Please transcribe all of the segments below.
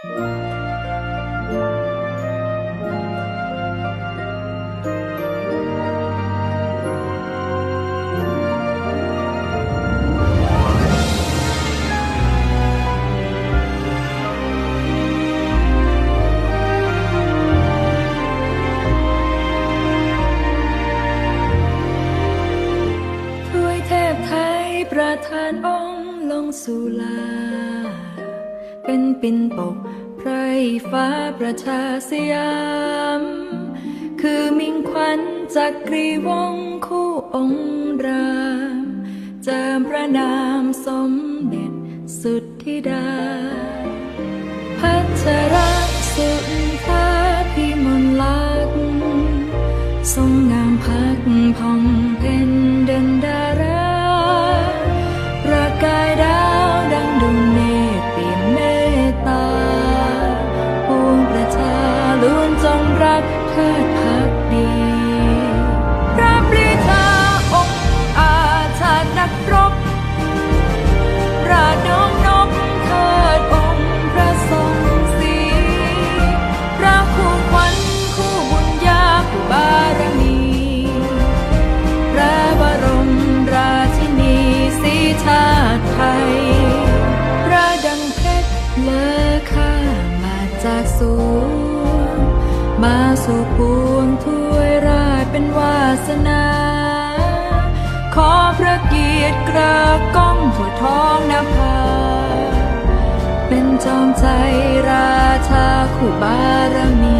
ประทานองค์ลงสู่ลา เป็นปิ่นปกไพรฟ้าประชาสยาม คือมิ่งขวัญจากกรีวงคู่องค์รามเจิมพระนามสมเด็จสุดธิดา สูงมาสู่ปวงถ้วยราชเป็นวาสนา ขอพระเกียรติกระก้องหัวท้องนภาเป็นจอมใจราชาคู่บารมี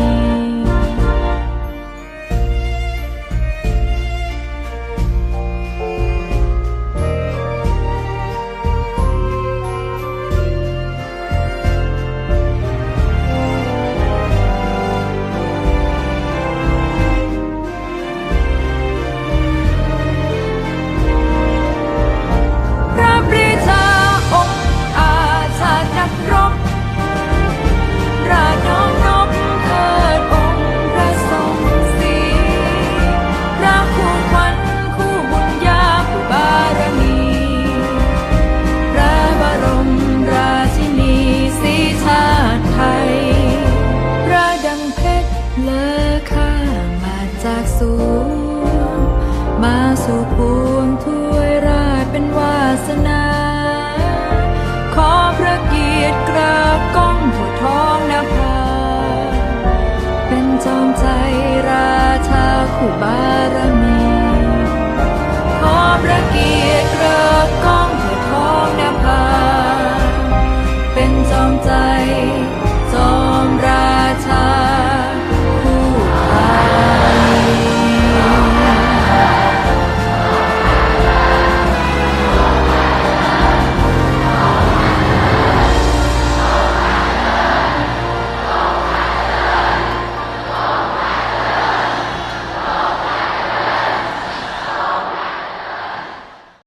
สูง มาสู่ปวงถ้วยราชเป็นวาสนา ขอพระเกียรติกระก้องทั่วท้องนภาเป็นจอมใจราชาคู่บาร